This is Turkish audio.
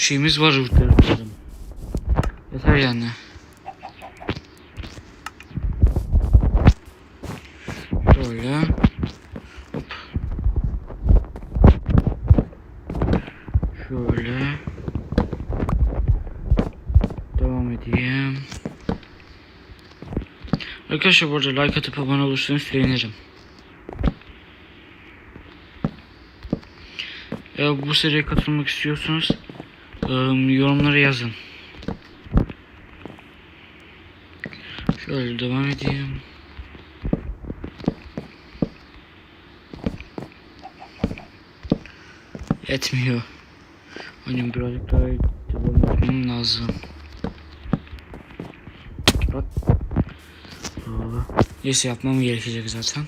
şeyimiz var yurtlarımızın. Yeter yani. Şöyle. Hop. Şöyle. Devam edeyim. Arkadaşlar bu arada like atıp abone olursanız sevinirim. Eğer bu seriye katılmak istiyorsanız ıı, yorumlara yazın. Şöyle devam edeyim. Etmiyor. Hani birazcık daha devam etmem lazım. Bak. Neyse yapmam gerekecek zaten.